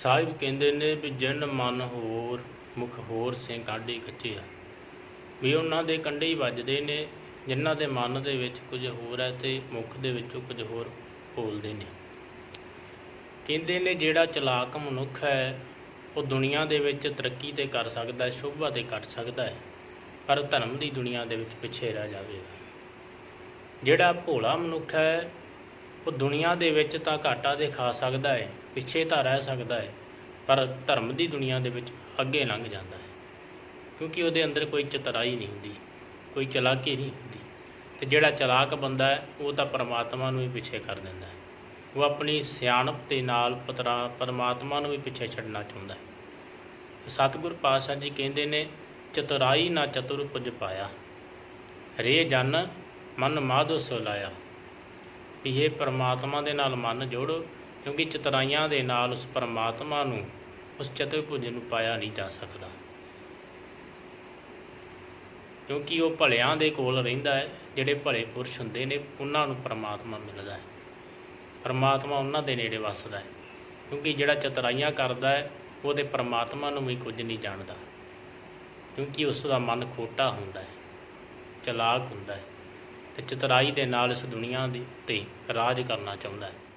ਸਾਹਿਬ ਕਹਿੰਦੇ ਨੇ ਵੀ ਜਿਨ ਮਨ ਹੋਰ, ਮੁਖ ਹੋਰ ਸੇ ਕਾਢੀ ਕੱਚੇ ਆ ਵੀ ਉਹਨਾਂ ਦੇ ਕੰਡੇ ਹੀ ਵੱਜਦੇ ਨੇ, ਜਿਨ੍ਹਾਂ ਦੇ ਮਨ ਦੇ ਵਿੱਚ ਕੁਝ ਹੋਰ ਹੈ ਤੇ ਮੁਖ ਦੇ ਵਿੱਚੋਂ ਕੁਝ ਹੋਰ ਬੋਲਦੇ ਨੇ। ਕਹਿੰਦੇ ਨੇ ਜਿਹੜਾ ਚਲਾਕ ਮਨੁੱਖ ਹੈ, ਉਹ ਦੁਨੀਆ ਦੇ ਵਿੱਚ ਤਰੱਕੀ ਤੇ ਕਰ ਸਕਦਾ ਹੈ, ਸ਼ੋਭਾ ਤੇ ਕਰ ਸਕਦਾ ਹੈ, ਪਰ ਧਰਮ ਦੀ ਦੁਨੀਆ ਦੇ ਵਿੱਚ ਪਿੱਛੇ ਰਹਿ ਜਾਵੇਗਾ। ਜਿਹੜਾ ਭੋਲਾ ਮਨੁੱਖ ਹੈ ਉਹ ਦੁਨੀਆ ਦੇ ਵਿੱਚ ਤਾਂ ਘਾਟਾ ਦੇ ਖਾ ਸਕਦਾ ਹੈ ਪਿੱਛੇ ਤਾਂ ਰਹਿ ਸਕਦਾ ਹੈ ਪਰ ਧਰਮ ਦੀ ਦੁਨੀਆ ਦੇ ਵਿੱਚ ਅੱਗੇ ਲੰਘ ਜਾਂਦਾ ਹੈ ਕਿਉਂਕਿ ਉਹਦੇ ਅੰਦਰ ਕੋਈ ਚਤਰਾਈ ਨਹੀਂ ਹੁੰਦੀ, ਕੋਈ ਚਲਾਕੀ ਨਹੀਂ ਹੁੰਦੀ। ਤੇ ਜਿਹੜਾ ਚਲਾਕ ਬੰਦਾ ਹੈ ਉਹ ਤਾਂ ਪਰਮਾਤਮਾ ਨੂੰ ਹੀ ਪਿੱਛੇ ਕਰ ਦਿੰਦਾ ਹੈ ਉਹ ਆਪਣੀ ਸਿਆਣਪ ਦੇ ਨਾਲ ਪਤਰਾ, ਪਰਮਾਤਮਾ ਨੂੰ ਵੀ ਪਿੱਛੇ ਛੱਡਣਾ ਚਾਹੁੰਦਾ ਹੈ ਸਤਿਗੁਰ ਪਾਤਸ਼ਾਹ ਜੀ ਕਹਿੰਦੇ ਨੇ, ਚਤੁਰਾਈ ਨਾ ਚਤੁਰ ਪੁਜ ਪਾਇਆ ਰੇ ਜਨ ਮਨ ਮਾਧੋ ਸੋ ਲਾਇਆ। ਵੀ ਇਹ ਪਰਮਾਤਮਾ ਦੇ ਨਾਲ ਮਨ ਜੋੜੋ, ਕਿਉਂਕਿ ਚਤਰਾਈਆਂ ਦੇ ਨਾਲ ਉਸ ਪਰਮਾਤਮਾ ਨੂੰ, ਉਸ ਚਤੁਰਭੁਜ ਨੂੰ ਪਾਇਆ ਨਹੀਂ ਜਾ ਸਕਦਾ। ਕਿਉਂਕਿ ਉਹ ਭਲਿਆਂ ਦੇ ਕੋਲ ਰਹਿੰਦਾ ਹੈ, ਜਿਹੜੇ ਭਲੇ ਪੁਰਸ਼ ਹੁੰਦੇ ਨੇ, ਉਹਨਾਂ ਨੂੰ ਪਰਮਾਤਮਾ ਮਿਲਦਾ ਹੈ। ਪਰਮਾਤਮਾ ਉਹਨਾਂ ਦੇ ਨੇੜੇ ਵੱਸਦਾ ਹੈ, ਕਿਉਂਕਿ ਜਿਹੜਾ ਚਤਰਾਈਆਂ ਕਰਦਾ ਹੈ, ਉਹ ਤੇ ਪਰਮਾਤਮਾ ਨੂੰ ਵੀ ਕੁਝ ਨਹੀਂ ਜਾਣਦਾ। ਕਿਉਂਕਿ ਉਸ ਦਾ ਮਨ ਖੋਟਾ ਹੁੰਦਾ ਹੈ, ਚਲਾਕ ਹੁੰਦਾ ਹੈ। ਤੇ ਚਤੁਰਾਈ ਦੇ ਨਾਲ ਇਸ ਦੁਨੀਆ ਦੀ ਤੇ ਰਾਜ ਕਰਨਾ ਚਾਹੁੰਦਾ ਹੈ।